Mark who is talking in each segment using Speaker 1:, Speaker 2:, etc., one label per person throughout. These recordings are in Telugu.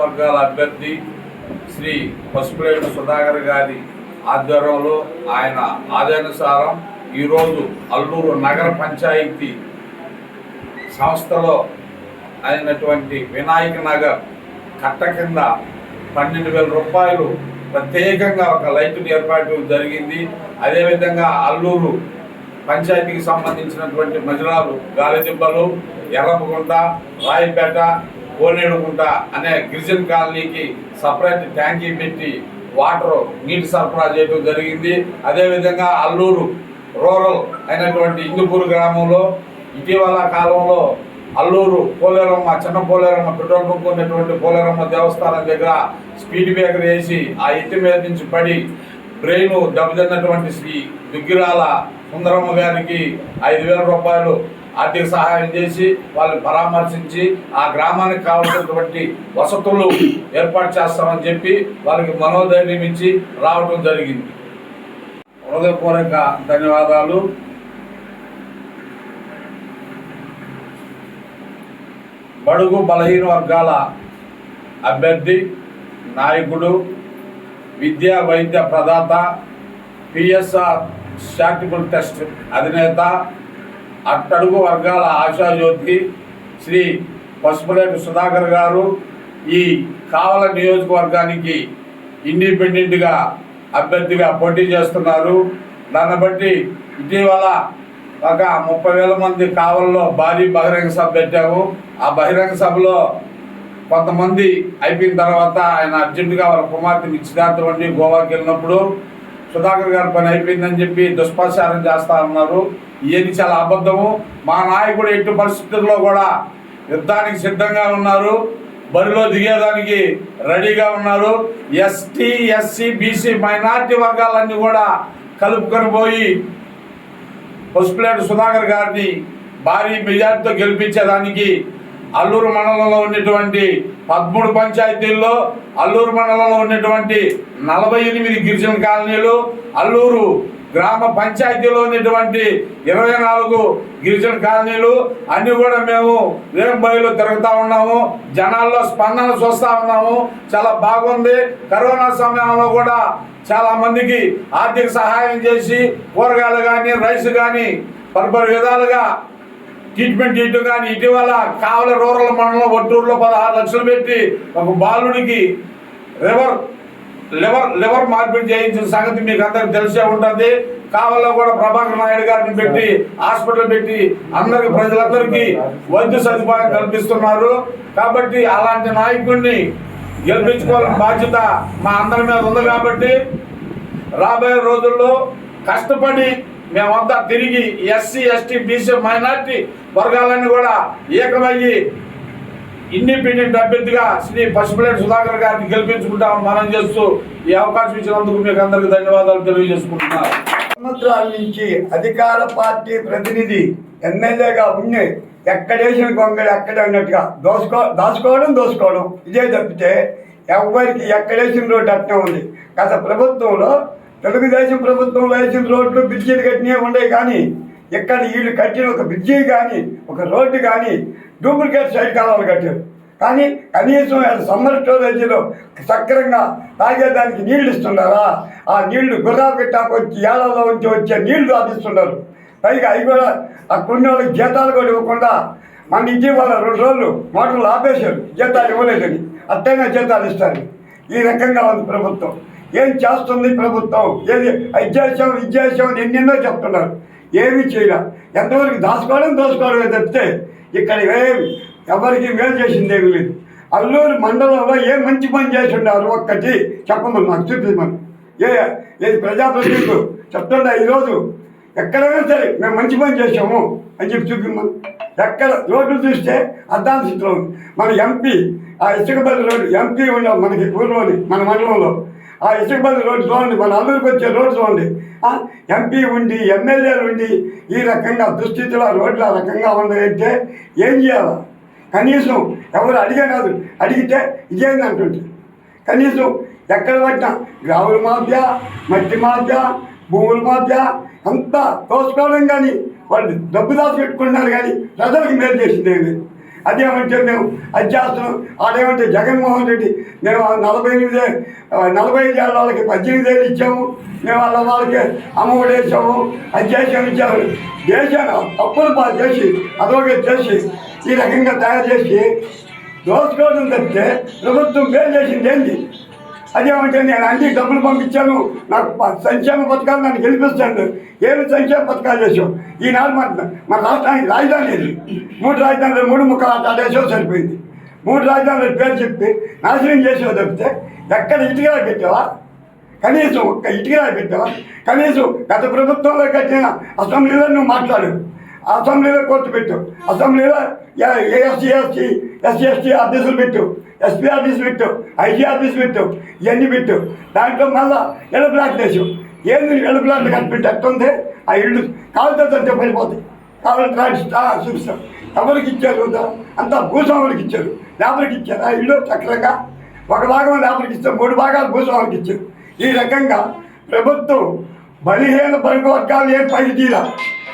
Speaker 1: వర్గాల అభ్యర్థి శ్రీ పసుపులేడు సుధాకర్ గారి ఆధ్వర్యంలో ఆయన ఆదేశానుసారం ఈరోజు అల్లూరు నగర పంచాయతీ సంస్థలో అయినటువంటి వినాయక నగర్ కట్ట కింద పన్నెండు వేల రూపాయలు ప్రత్యేకంగా ఒక లైట్ ఏర్పాటు జరిగింది. అదేవిధంగా అల్లూరు పంచాయతీకి సంబంధించినటువంటి మజిలాలు గాలిదిబ్బలు ఎర్రమగుంట రాయిపేట కోనేడుగుంట అనే గిరిజన కాలనీకి సపరేట్ ట్యాంకీ పెట్టి వాటర్ నీటి సరఫరా చేయడం జరిగింది. అదేవిధంగా అల్లూరు రూరల్ అయినటువంటి ఇందుపూరు గ్రామంలో ఇటీవల కాలంలో అల్లూరు పోలేరమ్మ చిన్న పోలేరమ్మ పెట్రోల్ బంక్ ఉన్నటువంటి పోలేరమ్మ దేవస్థానం దగ్గర స్పీడ్ బ్రేకర్ వేసి ఆ ఎత్తి మీద నుంచి పడి బ్రెయిన్ దెబ్బతిన్నటువంటి శ్రీ దుగ్గిరాల సుందరమ్మ గారికి ఐదు వేల రూపాయలు ఆర్థిక సహాయం చేసి వాళ్ళని పరామర్శించి ఆ గ్రామానికి కావాల్సినటువంటి వసతులు ఏర్పాటు చేస్తామని చెప్పి వాళ్ళకి మనోధైర్యం ఇచ్చి రావడం జరిగింది. హృదయపూర్వక ధన్యవాదాలు. బడుగు బలహీన వర్గాల అభ్యర్థి నాయకుడు విద్యా వైద్య ప్రదాత పిఎస్ఆర్ చారిటబుల్ ట్రస్ట్ అధినేత అట్టడుగు వర్గాల ఆశాజ్యోతి శ్రీ పసుపులేటి సుధాకర్ గారు ఈ కావల నియోజకవర్గానికి ఇండిపెండెంట్గా అభ్యర్థిగా పోటీ చేస్తున్నారు. దాన్ని బట్టి ఇటీవల ఒక ముప్పై వేల మంది కావల్లో భారీ బహిరంగ సభ పెట్టాము. ఆ బహిరంగ సభలో కొంతమంది అయిపోయిన తర్వాత ఆయన అర్జెంటుగా వాళ్ళ కుమార్తె నిశ్చితార్థం వంటి గోవాకి వెళ్ళినప్పుడు సుధాకర్ గారి పని అయిపోయిందని చెప్పి దుష్ప్రచారం చేస్తా ఉన్నారు. ఇవన్నీ చాలా అబద్ధము. మా నాయకుడు ఎట్టి పరిస్థితుల్లో కూడా యుద్ధానికి సిద్ధంగా ఉన్నారు. బరిలో దిగేదానికి రెడీగా ఉన్నారు. ఎస్టీ ఎస్సీ బీసీ మైనార్టీ వర్గాలన్నీ కూడా కలుపుకొని పోయి పసుపులేడు సుధాకర్ గారిని భారీ మెజార్టీతో గెలిపించేదానికి అల్లూరు మండలంలో ఉన్నటువంటి పదమూడు పంచాయతీల్లో అల్లూరు మండలంలో ఉన్నటువంటి నలభై ఎనిమిది గిరిజన కాలనీలు అల్లూరు గ్రామ పంచాయతీలో ఉన్నటువంటి ఇరవై నాలుగు గిరిజన కాలనీలు అన్ని కూడా మేము వేంబైలో తిరుగుతూ ఉన్నాము. జనాల్లో స్పందన చూస్తూ ఉన్నాము. చాలా బాగుంది. కరోనా సమయంలో కూడా చాలా మందికి ఆర్థిక సహాయం చేసి కూరగాయలు కానీ రైస్ కానీ పరపరి విధాలుగా ట్రీట్మెంట్ ఇటు కానీ ఇటీవల కావల రూరల్ మండలం ఒట్టూరులో పదహారు లక్షలు పెట్టి ఒక బాలుడికి లివర్ లివర్ లివర్ మార్పిడి చేయించిన సంగతి మీకు అందరికి తెలిసే ఉంటుంది. కావల్లో కూడా ప్రభాకర్ నాయుడు గారిని పెట్టి హాస్పిటల్ పెట్టి అందరికి ప్రజలందరికీ వైద్య సదుపాయం కల్పిస్తున్నారు. కాబట్టి అలాంటి నాయకుడిని గెలిపించుకోవాలని బాధ్యత మా అందరి మీద ఉంది కాబట్టి రాబోయే రోజుల్లో కష్టపడి మేమంతా తిరిగి ఎస్సీ ఎస్టీ బీసీ మైనార్టీ వర్గాలన్నీ కూడా ఏకమయ్యి ఇండిపెండెంట్ అభ్యర్థిగా శ్రీ పశుపులేటి సుధాకర్ గారిని గెలిపించుకుంటామని మనం చేస్తూ ఈ అవకాశం ఇచ్చినందుకు మీకు అందరికీ ధన్యవాదాలు తెలియజేసుకుంటున్నాను.
Speaker 2: సంవత్సరాల నుంచి అధికార పార్టీ ప్రతినిధి ఎమ్మెల్యేగా ఉండి ఎక్కడేసిన గొంగళి ఎక్కడే ఉన్నట్టుగా దోసుకో దాచుకోవడం దోసుకోవడం. ఇదే తప్పితే ఎవరికి ఎక్కడేసిన రోడ్డు అట్నే ఉంది. గత ప్రభుత్వంలో తెలుగుదేశం ప్రభుత్వంలో వేసిన రోడ్లు బ్రిడ్జీలు కట్టినవి ఉండేవి కానీ ఇక్కడ వీళ్ళు కట్టిన ఒక బ్రిడ్జి కానీ ఒక రోడ్డు కానీ డూప్లికేట్ సైడ్ కాలాలు కట్టారు. కానీ కనీసం సమ్మర్ స్టోరేజీలో సక్రంగా తాగేదానికి నీళ్ళు ఇస్తున్నారా? ఆ నీళ్ళు గుర్రా పెట్టాకు వచ్చి ఏళ్ళలో ఉంచి వచ్చే నీళ్ళు అందిస్తున్నారు. పైగా అవి కూడా ఆ కొన్ని వాళ్ళకి జీతాలు కూడా ఇవ్వకుండా మన ఇటీవల రెండు రోజులు మోటార్లు ఆపేశారు. జీతాలు ఇవ్వలేదని. అట్టైనా జీతాలు ఇస్తారు. ఈ రకంగా ఉంది ప్రభుత్వం. ఏం చేస్తుంది ప్రభుత్వం? ఏది? అది చేసాం ఇది చేసాం అని ఎన్నెన్నో చెప్తున్నారు. ఏమీ చేయలే. ఎంతవరకు దాచుకోవడం దోచుకోవడమే తప్పితే ఇక్కడ ఏం ఎవరికి మేలు చేసింది ఏమి లేదు. అల్లూరు మండలంలో ఏ మంచి పని చేసి ఉన్నారు? ఒక్కటి చెప్పమని నాకు చూపించమని ఏ ఏది ప్రజాప్రతినిధులు చెప్తుండే ఈరోజు ఎక్కడైనా సరే మేము మంచి పని చేసాము అని చెప్పి చూపిమ్మను ఎక్కడ రోడ్లు చూస్తే అద్దాల మన ఎంపీ ఆ ఇసుకబల్లి రోడ్డు ఎంపీ ఉన్నాం మనకి ఊర్లోని మన మండలంలో ఆ ఇసుకబల్లి రోడ్డు చూడండి మన అందరికి వచ్చే రోడ్డు చూడండి. ఎంపీ ఉండి ఎమ్మెల్యేలు ఉండి ఈ రకంగా దుస్థితిలో రోడ్లు ఆ రకంగా ఉన్నాయంటే ఏం చేయాలి? కనీసం ఎవరు అడిగే కాదు. అడిగితే ఇదేంది అంటుంటే కనీసం ఎక్కడ పట్టినా గ్రాముల మాఫియా మట్టి మాఫియా భూముల మధ్య అంతా తోసుకోవడం కానీ వాళ్ళు డబ్బు దాచి పెట్టుకున్నారు కానీ ప్రజలకు మేలు చేసింది ఏమి లేదు. అదేమంటే మేము అది ఆడేమంటే జగన్మోహన్ రెడ్డి మేము నలభై ఎనిమిది నలభై ఐదు ఏళ్ళ వాళ్ళకి పద్దెనిమిది ఏళ్ళు ఇచ్చాము. మేము వాళ్ళ వాళ్ళకి అమ్మఒడి వేసాము. అది ఇచ్చాము దేశాన్ని అప్పులు బాగా చేసి అదొక చేసి ఈ రకంగా తయారు చేసి దోచుకోవడం తప్పితే ప్రభుత్వం పేరు చేసింది ఏంటి అదేమంటే నేను అన్ని డబ్బులు పంపించాను. నాకు ప- సంక్షేమ పథకాలు నన్ను గెలిపిస్తాను ఏమి సంక్షేమ పథకాలు చేసాం ఈనాడు మన మన రాష్ట్రానికి రాజధాని లేదు మూడు రాజధానులు మూడు ముక్కలు ఆట ఆడేసావు సరిపోయింది. మూడు రాజధానుల పేరు చెప్పి నాశనం చేసేవా తప్పితే ఎక్కడ ఇటుకలా పెట్టావా? కనీసం ఒక్క ఇటుకలా పెట్టావా? కనీసం గత ప్రభుత్వంలో కట్టిన అసెంబ్లీలో నువ్వు మాట్లాడు. అసెంబ్లీలో కోర్టు పెట్టు. అసెంబ్లీలో ఏఎస్సీ ఎస్టీ ఎస్సీ ఎస్టీ ఆఫీసులు పెట్టు. ఎస్పీ ఆఫీస్ పెట్టు. ఐజీ ఆఫీస్ పెట్టు. ఇవన్నీ పెట్టు. దాంట్లో మళ్ళా ఇళ్ళ చేసావు ఏంది ఇళ్ళ ప్లాట్ కనిపెట్టి ఎట్టుంది ఆ ఇల్లు కాలుతో తంటే పడిపోతాయి. కావాలి రాడి చూపిస్తాం. ఎవరికి ఇచ్చారు? అంతా? భూస్వాములకు ఇచ్చారు. లేబర్కి ఇచ్చారు. ఆ ఇల్లు చక్కగా ఒక భాగం లేబర్కి ఇస్తారు మూడు భాగాలు భూస్వాములకు ఇచ్చారు. ఈ రకంగా ప్రభుత్వం బలహీన బరుగు వర్గాలు ఏం పైకి తీరా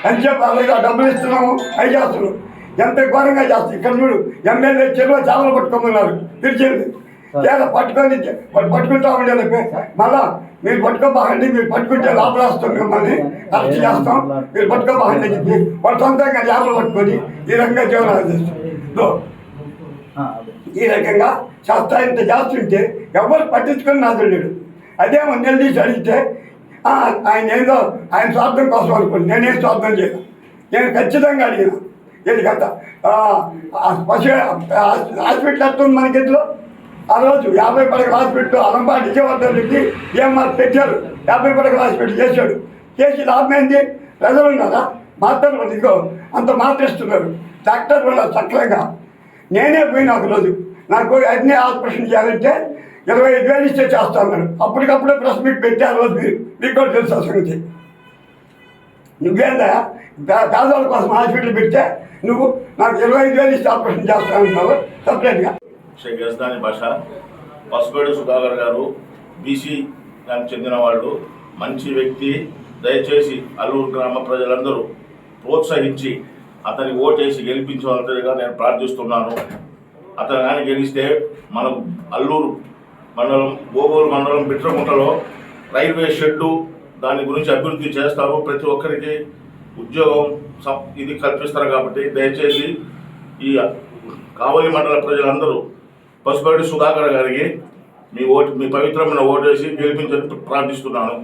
Speaker 2: అని చెప్పి అలాగే డబ్బులు ఇస్తున్నాము. అవి చేస్తున్నాం ఎంత ఘోరంగా చేస్తాం ఇక్కడ చూడు ఎమ్మెల్యే చెరువు చేపలు పట్టుకోమన్నారు. పిలిచింది. లేదా పట్టుకొని పట్టుకుంటా ఉండేది మళ్ళా మీరు పట్టుకోబాగండి మీరు పట్టుకుంటే లోపలేస్తాం మిమ్మల్ని. అరెస్ట్ చేస్తాం. మీరు పట్టుకోబాగండి అని చెప్పి వాళ్ళు సొంతంగా చేపలు పట్టుకొని ఈ రకంగా జీవనాలు చేస్తాం ఈ రకంగా శాస్త్ర ఇంత చేస్తుంటే ఎవరు పట్టించుకొని నాదుడు లేడు. అదే మంది తీసి అడిగితే "ఆ, ఆయన ఏదో ఆయన స్వార్థం కోసం అనుకోండి. నేనేం స్వార్థం చేయను. నేను ఖచ్చితంగా అడిగిన. పశు హాస్పిటల్ వస్తుంది మనకి ఇంట్లో ఆ రోజు యాభై పడకల హాస్పిటల్ అలంపాటి విజయవర్ధన్ రెడ్డి ఏమన్నా పెట్టారు. యాభై పడకల హాస్పిటల్ చేశాడు. చేసి లాభమైంది ప్రజలు ఉన్నారా? మాత్రం ఇదిగో అంత మాట్లాడుతున్నారు. డాక్టర్ వల్ల చక్కగా నేనే పోయినా ఒక రోజు. నాకు అన్ని ఆపరేషన్ చేయాలంటే ఇరవై ఐదు వేలు ఇస్తే చేస్తాను అప్పటికప్పుడే ప్రెస్ మీట్ పెట్టారు ఆ రోజు మీరు మీకు కూడా తెలుసు ఆ సంగతి. నువ్వేందా? పేదవాళ్ళ కోసం హాస్పిటల్ పెడితే నువ్వు నాకు ఇరవై ఐదు వేలు ఇస్తే ఆపరేషన్ చేస్తానంటున్నావు సపరేట్గా.
Speaker 3: షేక్ యజ్దాని భాష పసుపేడు సుధాకర్ గారు బీసీ దానికి చెందిన వాళ్ళు. మంచి వ్యక్తి. దయచేసి అల్లూరు గ్రామ ప్రజలందరూ ప్రోత్సహించి అతని ఓటేసి గెలిపించవలసిగా నేను ప్రార్థిస్తున్నాను. అతను కానీ గెలిస్తే మనకు అల్లూరు మండలం గోగోలు మండలం బిట్రగుంటలో రైల్వే షెడ్డు దాని గురించి అభివృద్ధి చేస్తారు. ప్రతి ఒక్కరికి ఉద్యోగం ఇది కల్పిస్తారు కాబట్టి దయచేసి ఈ కావలి మండల ప్రజలందరూ పసుపడి సుధాకర్ గారికి మీ ఓటు మీ పవిత్రమైన ఓటు వేసి గెలిపించని ప్రార్థిస్తున్నాను.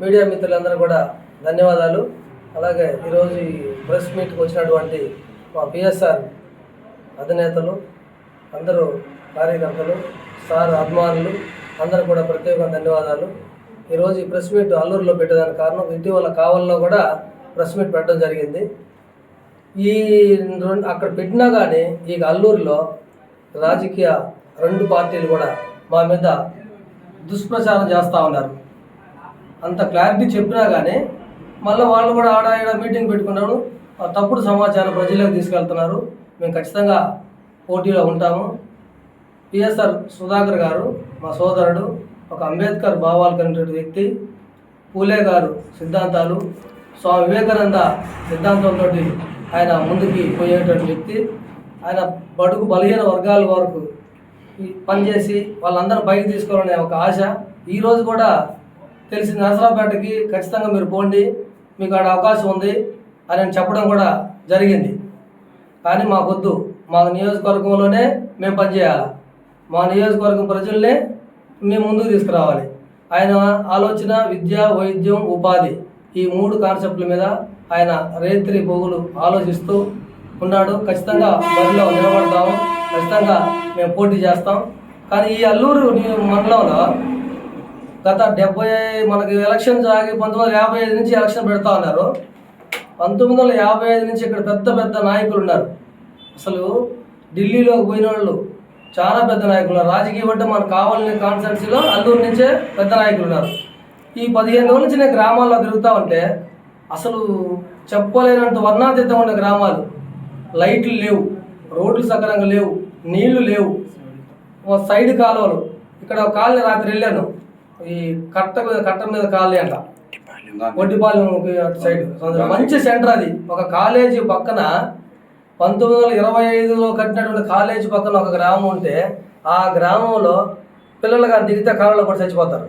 Speaker 4: మీడియా మిత్రులందరూ కూడా ధన్యవాదాలు. అలాగే ఈరోజు ఈ ప్రెస్ మీట్కి వచ్చినటువంటి మా పిఎస్ఆర్ అధినేతలు అందరూ కార్యకర్తలు సార్ అభిమానులు అందరూ కూడా ప్రత్యేక ధన్యవాదాలు. ఈరోజు ఈ ప్రెస్ మీట్ అల్లూరులో పెట్టడానికి కారణం ఇటీవల కావల్లో కూడా ప్రెస్ మీట్ పెట్టడం జరిగింది. ఈ రెండు అక్కడ పెట్టినా కానీ ఈ అల్లూరులో రాజకీయ రెండు పార్టీలు కూడా మా మీద దుష్ప్రచారం చేస్తూ ఉన్నారు. అంత క్లారిటీ చెప్పినా కానీ మళ్ళీ వాళ్ళు కూడా ఆడ ఈడ మీటింగ్ పెట్టుకున్నారు. తప్పుడు సమాచారం ప్రజలకు తీసుకెళ్తున్నారు. మేము ఖచ్చితంగా పోటీలో ఉంటాము. పిఎస్ఆర్ సుధాకర్ గారు మా సోదరుడు ఒక అంబేద్కర్ భావాలు కలిగిన వ్యక్తి పూలే గారు సిద్ధాంతాలు స్వామి వివేకానంద సిద్ధాంతంతో ఆయన ముందుకి పోయేటువంటి వ్యక్తి. ఆయన బడుగు బలహీన వర్గాల వరకు పనిచేసి వాళ్ళందరూ బయట తీసుకోవాలనే ఒక ఆశ. ఈరోజు కూడా తెలిసిన నరసరావుపేటకి ఖచ్చితంగా మీరు పోండి మీకు ఆడ అవకాశం ఉంది అని చెప్పడం కూడా జరిగింది. కానీ మాకొద్దు మా నియోజకవర్గంలోనే మేము పనిచేయాలి మా నియోజకవర్గం ప్రజల్నే మేము ముందుకు తీసుకురావాలి. ఆయన ఆలోచన విద్య వైద్యం ఉపాధి ఈ మూడు కాన్సెప్ట్ల మీద ఆయన రేత్రి పోగులు ఆలోచిస్తూ ఉన్నాడు. ఖచ్చితంగా బరిలో నిలబడతాము ఖచ్చితంగా మేము పోటీ చేస్తాం. కానీ ఈ అల్లూరు మండలంలో గత డెబ్బై మనకి ఎలక్షన్ సాగి పంతొమ్మిది వందల యాభై ఐదు నుంచి ఎలక్షన్ పెడతా ఉన్నారు. పంతొమ్మిది వందల యాభై ఐదు నుంచి ఇక్కడ పెద్ద పెద్ద నాయకులు ఉన్నారు. అసలు ఢిల్లీలోకి పోయిన వాళ్ళు చాలా పెద్ద నాయకులు ఉన్నారు. రాజకీయం అంటే మనకు కావాలని కాన్స్టెన్సీలో అల్లూరు నుంచే పెద్ద నాయకులు ఉన్నారు. ఈ పదిహేను రోజుల నుంచి నేను గ్రామాల్లో తిరుగుతా ఉంటే అసలు చెప్పలేనంత వర్ణాతీతం ఉన్న గ్రామాలు లైట్లు లేవు రోడ్లు సక్రంగా లేవు నీళ్ళు లేవు. సైడ్ కాలువలు. ఇక్కడ ఒక కాలనీ రాత్రి వెళ్ళాను. ఈ కట్ట మీద కట్ట మీద కాలనీ అంట. ఒడ్డిపాలెం అటు సైడ్. మంచి సెంటర్ అది. ఒక కాలేజీ పక్కన పంతొమ్మిది వందల ఇరవై ఐదులో కట్టినటువంటి కాలేజీ పక్కన ఒక గ్రామం ఉంటే ఆ గ్రామంలో పిల్లలు కానీ దిగితే కాలంలో పడి చచ్చిపోతారు.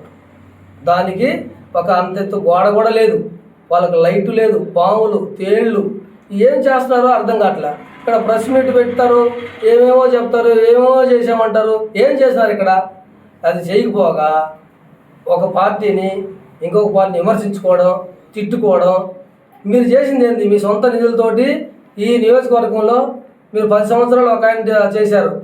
Speaker 4: దానికి ఒక అంతెత్తు గోడ కూడా లేదు. వాళ్ళకి లైట్ లేదు పాములు తేళ్ళు ఏం చేస్తున్నారో అర్థం కావట్లే. ఇక్కడ ప్రెస్ మీట్ పెడతారు ఏమేమో చెప్తారు ఏమేమో చేసామంటారు ఏం చేసినారు ఇక్కడ? అది చేయకపోగా ఒక పార్టీని ఇంకొక పార్టీని విమర్శించుకోవడం తిట్టుకోవడం మీరు చేసింది ఏంది? మీ సొంత నిధులతోటి ఈ నియోజకవర్గంలో మీరు పది సంవత్సరాలు ఒక ఆయన చేశారు.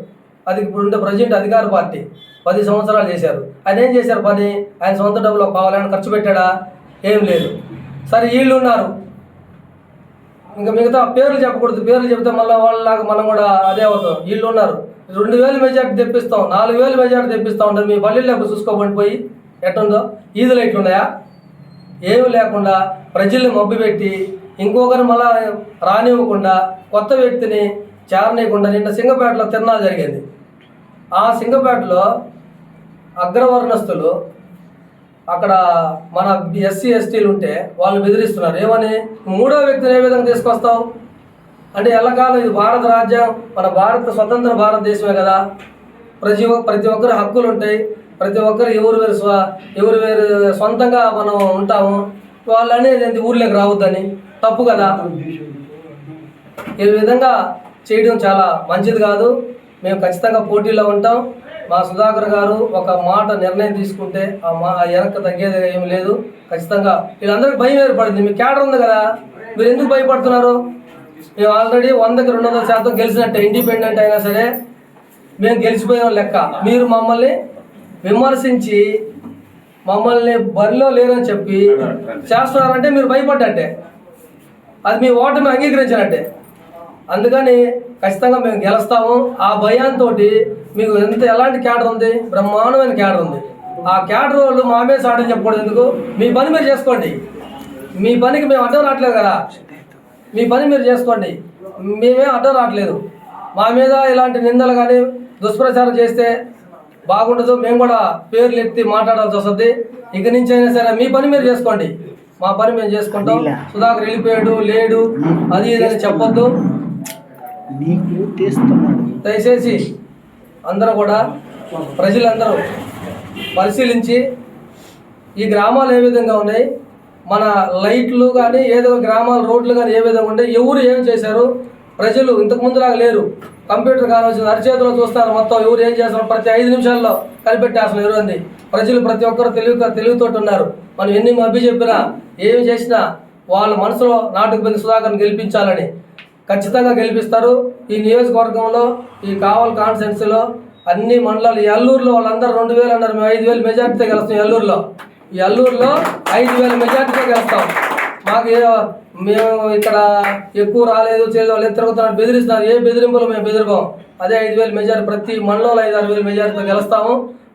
Speaker 4: అది ఇప్పుడు ఉండే ప్రజెంట్ అధికార పార్టీ పది సంవత్సరాలు చేశారు. ఆయన ఏం చేశారు పని? ఆయన సొంత డబ్బులు కావాలని ఖర్చు పెట్టాడా? ఏం లేదు. సరే వీళ్ళు ఉన్నారు. ఇంకా మిగతా పేర్లు చెప్పకూడదు పేర్లు చెప్తే మళ్ళీ వాళ్ళలాగా మనం కూడా అదే అవుతాం. వీళ్ళు ఉన్నారు. రెండు వేలు మెజార్టీ తెప్పిస్తాం నాలుగు వేలు మెజార్టీ తెప్పిస్తూ ఉంటారు మీ పల్లెల్లో చూసుకోబడి పోయి ఎట్టుందో? ఈదులు ఎట్లున్నాయా? ఏమి లేకుండా ప్రజల్ని మభ్యపెట్టి ఇంకొకరు మళ్ళా రానివ్వకుండా కొత్త వ్యక్తిని చేరనీయకుండా నిన్న సింగపేటలో తిరణాలు జరిగింది. ఆ సింగపేటలో అగ్రవర్ణస్తులు అక్కడ మన ఎస్సీ ఎస్టీలు ఉంటే వాళ్ళు బెదిరిస్తున్నారు. ఏమని? మూడో వ్యక్తిని ఏ విధంగా తీసుకొస్తావు? అంటే ఎల్లకాలం ఇది భారత రాజ్యం మన భారత స్వతంత్ర భారతదేశమే కదా. ప్రతి ప్రతి ఒక్కరి హక్కులు ఉంటాయి. ప్రతి ఒక్కరు ఎవరు వేరు స్వ ఎవరు వేరు సొంతంగా మనం ఉంటాము. వాళ్ళు అనేది ఏంటి ఊర్లోకి రావద్దని. తప్పు కదా. ఈ విధంగా చేయడం చాలా మంచిది కాదు. మేము ఖచ్చితంగా పోటీలో ఉంటాం. మా సుధాకర్ గారు ఒక మాట నిర్ణయం తీసుకుంటే ఆ మా ఆ వెనక్కి తగ్గేది ఏం లేదు. ఖచ్చితంగా వీళ్ళందరికీ భయం ఏర్పడింది. మీ క్యాడర్ ఉంది కదా మీరు ఎందుకు భయపడుతున్నారు? మేము ఆల్రెడీ వందకి రెండు వందల శాతం గెలిచినట్టే ఇండిపెండెంట్ అయినా సరే మేము గెలిచిపోయాం లెక్క. మీరు మమ్మల్ని విమర్శించి మమ్మల్ని బరిలో లేరని చెప్పి చేస్తున్నారంటే మీరు భయపడ్డట్టే. అది మీ ఓటమి అంగీకరించినట్టే. అందుకని ఖచ్చితంగా మేము గెలుస్తాము. ఆ భయంతో మీకు ఎంత ఎలాంటి క్యాడర్ ఉంది? బ్రహ్మాండమైన క్యాడర్ ఉంది. ఆ క్యాడర్ వాళ్ళు మా మీద సాటని చెప్పకూడదు ఎందుకు? మీ పని మీరు చేసుకోండి. మీ పనికి మేము అడ్డం రావట్లేదు కదా. మీ పని మీరు చేసుకోండి. మేమే అడ్డం రావట్లేదు. మా మీద ఇలాంటి నిందలు కానీ దుష్ప్రచారం చేస్తే బాగుండదు. మేము కూడా పేర్లు ఎత్తి మాట్లాడాల్సి వస్తుంది. ఇక నుంచి అయినా సరే మీ పని మీరు చేసుకోండి. మా పని మేము చేసుకుంటాం. సుధాకర్ వెళ్ళిపోయాడు లేడు. అది ఇది అని చెప్పొద్దు.
Speaker 5: నీకు తీస్తున్నాడు.
Speaker 4: దయచేసి అందరూ కూడా ప్రజలందరూ పరిశీలించి ఈ గ్రామాలు ఏ విధంగా ఉన్నాయి? మన లైట్లు కానీ ఏదో గ్రామాల రోడ్లు కానీ ఏ విధంగా ఉన్నాయి ఎవరు ఏం చేశారు? ప్రజలు ఇంతకు ముందులాగా లేరు. కంప్యూటర్ కావాల్సిన అరిచేతిలో చూస్తారు మొత్తం. ఎవరు ఏం చేస్తారు ప్రతి ఐదు నిమిషాల్లో కనిపెట్టేస్తున్నారు ఎవరు ప్రజలు ప్రతి ఒక్కరు తెలివి తెలివితోటి ఉన్నారు. మనం ఎన్ని మభ్య చెప్పినా ఏమి చేసినా వాళ్ళ మనసులో నాటుకుపోయిన సుధాకర్ని గెలిపించాలని ఖచ్చితంగా గెలిపిస్తారు. ఈ నియోజకవర్గంలో ఈ కావల్ కాన్స్టెన్సీలో అన్ని మండలాలు ఈ అల్లూరులో వాళ్ళందరూ రెండు వేలు అన్నారు. మేము ఐదు వేలు మెజార్టీతో గెలుస్తాం అల్లూరులో. ఈ అల్లూరులో ఐదు వేల మెజార్టీతో గెలుస్తాం. మాకు మేము ఇక్కడ ఎక్కువ రాలేదు చేయలేదు వాళ్ళు ఎంత తిరుగుతున్నారు బెదిరిస్తున్నారు. ఏ బెదిరింపులు మేము బెదిరిపోం. అదే ఐదు వేల మెజార్టీ ప్రతి మండలంలో ఐదు ఆరు వేల మెజార్టీతో గెలుస్తాము.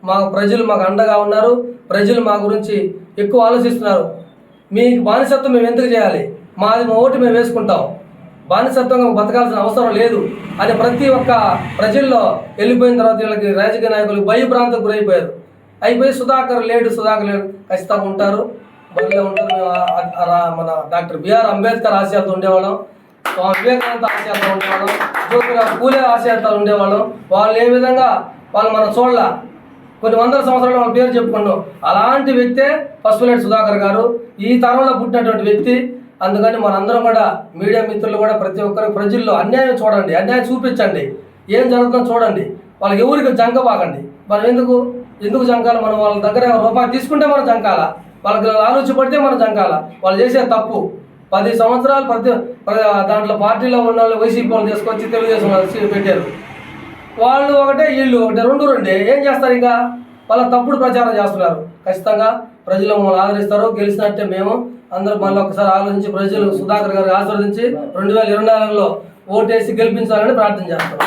Speaker 4: మాకు ప్రజలు మాకు అండగా ఉన్నారు. ప్రజలు మా గురించి ఎక్కువ ఆలోచిస్తున్నారు. మీకు బానిసత్వం మేము ఎందుకు చేయాలి? మాది మా ఓటు మేము వేసుకుంటాం. బానిసత్వంగా బతకాల్సిన అవసరం లేదు అని ప్రతి ఒక్క ప్రజల్లో వెళ్ళిపోయిన తర్వాత వీళ్ళకి రాజకీయ నాయకులు భయభ్రాంతకు గురైపోయారు. అయిపోయి సుధాకర్ లేడు సుధాకర్ లేడు. ఖచ్చితంగా ఉంటారు. బరిలో ఉంటారు. మన డాక్టర్ బిఆర్ అంబేద్కర్ ఆశయాలతో ఉండేవాళ్ళం. స్వామి వివేకానంద ఆశయాలతో ఉండేవాళ్ళం. జ్యోతిరావు పూలే ఆశయాలతో ఉండేవాళ్ళం. వాళ్ళు ఏ విధంగా వాళ్ళు మనం చూడాల. కొన్ని వందల సంవత్సరాలు వాళ్ళ పేరు చెప్పుకున్నాం అలాంటి వ్యక్తే పసుపులేటి సుధాకర్ గారు. ఈ తరంలో పుట్టినటువంటి వ్యక్తి. అందుకని మనందరం కూడా మీడియా మిత్రులు కూడా ప్రతి ఒక్కరు ప్రజల్లో అన్యాయం చూడండి అన్యాయం చూపించండి. ఏం జరుగుతుందో చూడండి. వాళ్ళకి ఎవరికి జంకబాకండి మనం ఎందుకు ఎందుకు జంకాలి? మనం వాళ్ళ దగ్గర రూపాయి తీసుకుంటే మనం జంకాల? వాళ్ళకి ఆలోచన పడితే మనం జంకాల? వాళ్ళు చేసే తప్పు. పది సంవత్సరాలు ప్రతి దాంట్లో పార్టీలో ఉన్న వాళ్ళు వైసీపీ వాళ్ళు తీసుకొచ్చి తెలుగుదేశం పెట్టారు. వాళ్ళు ఒకటే వీళ్ళు ఒకటే రెండు రెండే. ఏం చేస్తారు ఇంకా? వాళ్ళ తప్పుడు ప్రచారం చేస్తున్నారు. ఖచ్చితంగా ప్రజలు మమ్మల్ని ఆదరిస్తారు గెలిచినట్టే మేము అందరూ మళ్ళీ ఒకసారి ఆలోచించి ప్రజలు సుధాకర్ గారు ఆశీర్వదించి రెండు వేల ఇరవై నాలుగులో ఓటేసి గెలిపించాలని ప్రార్థన చేస్తాం.